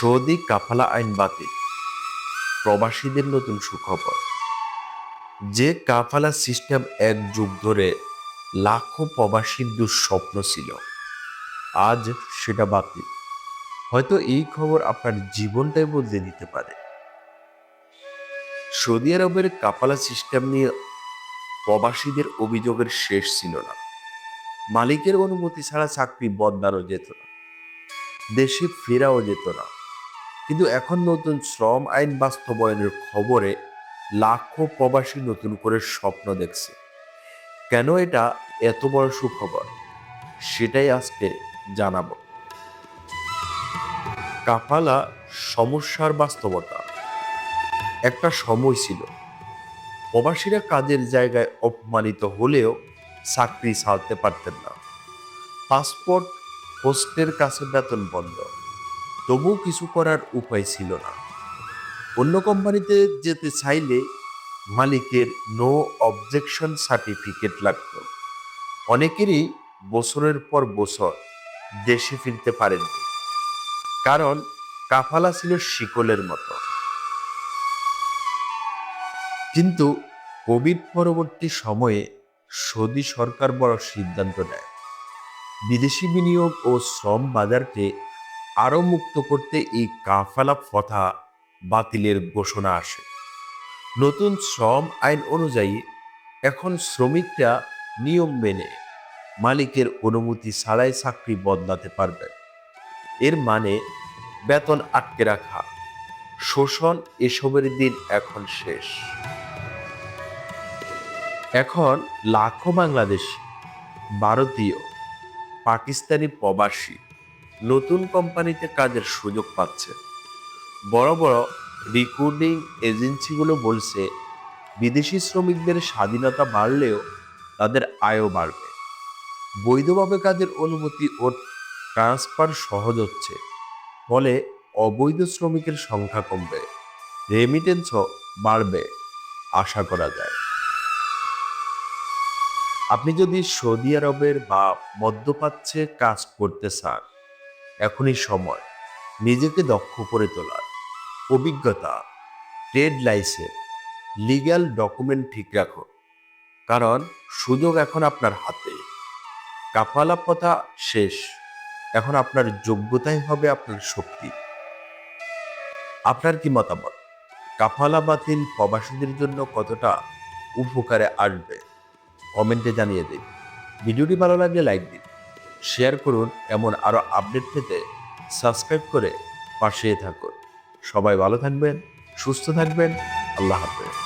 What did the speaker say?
Saudi কাফালা আইন বাতিল। প্রবাসীদের নতুন সুখবর। যে কাফালা সিস্টেম এক যুগ ধরে লাখো প্রবাসীর দুঃস্বপ্ন ছিল, আজ সেটা বাতিল। হয়তো এই খবর আপনার জীবনটাই বদলে দিতে পারে। সৌদি আরবের কাফালা সিস্টেম নিয়ে প্রবাসীদের অভিযোগের শেষ ছিল না। মালিকের অনুমতি ছাড়া চাকরি বদলানো যেত না। দেশে ফেরাও যেত না। কিন্তু এখন নতুন শ্রম আইন বাস্তবায়নের খবরে লাখো প্রবাসী নতুন করে স্বপ্ন দেখছে। কেন এটা এত বড় সুখবর? সেটাই আজকে জানাব। কাফালা সমস্যার বাস্তবতা। একটা সময় ছিল। প্রবাসীরা কাজের জায়গায় অপমানিত হলেও চাকরি ছাড়তে পারতেন না। পাসপোর্ট হোস্টের কাছে বেতন বন্ধ। তবুও কিছু করার উপায় ছিল না। অন্য কোম্পানিতে যেতে চাইলে মালিকের নো অবজেকশন সার্টিফিকেট লাগতো। অনেকেরই বছরের পর বছর দেশে ফিরতে পারেননি। কারণ কাফালা ছিল শিকলের মতো। কিন্তু কোভিড পরবর্তী সময়ে সৌদি সরকার বড় সিদ্ধান্ত নেয়। বিদেশি বিনিয়োগ ও শ্রম বাজারকে আরও মুক্ত করতে এই কাফালা ফথা বাতিলের ঘোষণা আসে। নতুন শ্রম আইন অনুযায়ী এখন শ্রমিকরা নিয়ম মেনে মালিকের অনুমতি ছাড়াই চাকরি বদলাতে পারবে এর মানে বেতন আটকে রাখা, শোষণ এসবের দিন এখন শেষ। এখন লাখো বাংলাদেশি, ভারতীয়, পাকিস্তানি প্রবাসী নতুন কোম্পানিতে কাজের সুযোগ পাচ্ছে। বড় বড় রিক্রুটিং এজেন্সিগুলো বলছে, বিদেশি শ্রমিকদের স্বাধীনতা বাড়লেও তাদের আয়ও বাড়বে। বৈধভাবে কাজের অনুমতি ও ট্রান্সফার সহজ হচ্ছে, ফলে অবৈধ শ্রমিকের সংখ্যা কমবে রেমিটেন্সও বাড়বে, আশা করা যায়। আপনি যদি সৌদি আরবের বা মধ্যপ্রাচ্যে কাজ করতে চান এখনই সময়। নিজেকে দক্ষ করে তোলার। অভিজ্ঞতা। Trade licence. লিগ্যাল ডকুমেন্ট ঠিক রাখো। কারণ সুযোগ এখন আপনার হাতে। কাফালা কথা শেষ। এখন আপনার যোগ্যতাই হবে আপনার শক্তি। আপনার কি মতামত? কাফালা বাতিল প্রবাসীদের জন্য কতটা উপকারে আসবে? কমেন্টে জানিয়ে দিন। ভিডিওটি ভালো লাগলে লাইক দিন। শেয়ার করুন, এমন আরও আপডেট পেতে সাবস্ক্রাইব করে পাশে থাকুন। সবাই ভালো থাকবেন, সুস্থ থাকবেন, আল্লাহ হাফেজ।